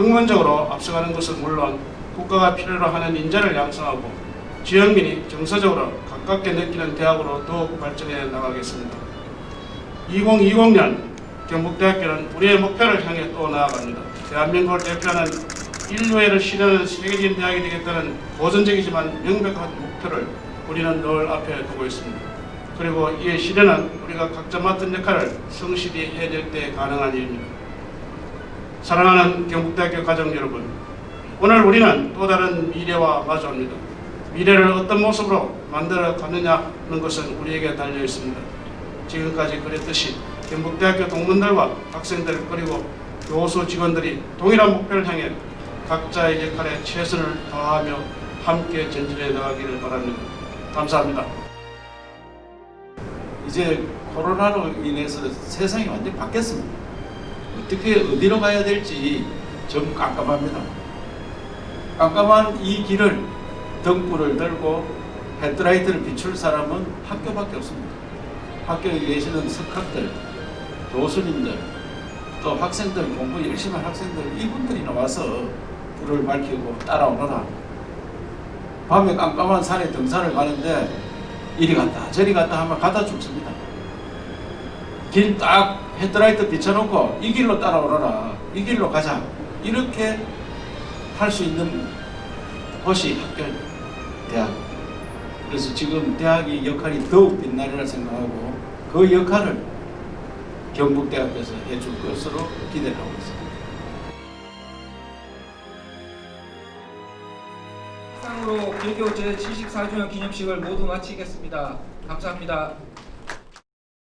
학문적으로 앞서가는 것은 물론 국가가 필요로 하는 인재를 양성하고 지역민이 정서적으로 가깝게 느끼는 대학으로 더욱 발전해 나가겠습니다. 2020년 경북대학교는 우리의 목표를 향해 또 나아갑니다. 대한민국을 대표하는 인류애를 실현하는 세계적인 대학이 되겠다는 고전적이지만 명백한 목표를 우리는 늘 앞에 두고 있습니다. 그리고 이의 실현은 우리가 각자 맡은 역할을 성실히 해낼 때 가능한 일입니다. 사랑하는 경북대학교 가족 여러분, 오늘 우리는 또 다른 미래와 마주합니다. 미래를 어떤 모습으로 만들어 가느냐는 것은 우리에게 달려 있습니다. 지금까지 그랬듯이 경북대학교 동문들과 학생들 그리고 교수 직원들이 동일한 목표를 향해 각자의 역할에 최선을 다하며 함께 전진해 나가기를 바랍니다. 감사합니다. 이제 코로나로 인해서 세상이 완전히 바뀌었습니다. 어떻게 어디로 가야 될지 좀 깜깜합니다. 깜깜한 이 길을 등불을 들고 헤드라이트를 비출 사람은 학교밖에 없습니다. 학교에 계시는 석학들, 교수님들, 또 학생들 공부 열심히 한 학생들 이분들이 나와서 불을 밝히고 따라오너라. 밤에 깜깜한 산에 등산을 가는데 이리 갔다 저리 갔다 하면 가다 죽습니다. 길 딱 헤드라이트 비춰놓고 이 길로 따라오너라 이 길로 가자 이렇게 할 수 있는 곳이 학교 대학 그래서 지금 대학의 역할이 더욱 빛나리라 생각하고 그 역할을 경북대학교에서 해줄 것으로 기대를 하고 있습니다. 이상으로 개교 제74주년 기념식을 모두 마치겠습니다. 감사합니다.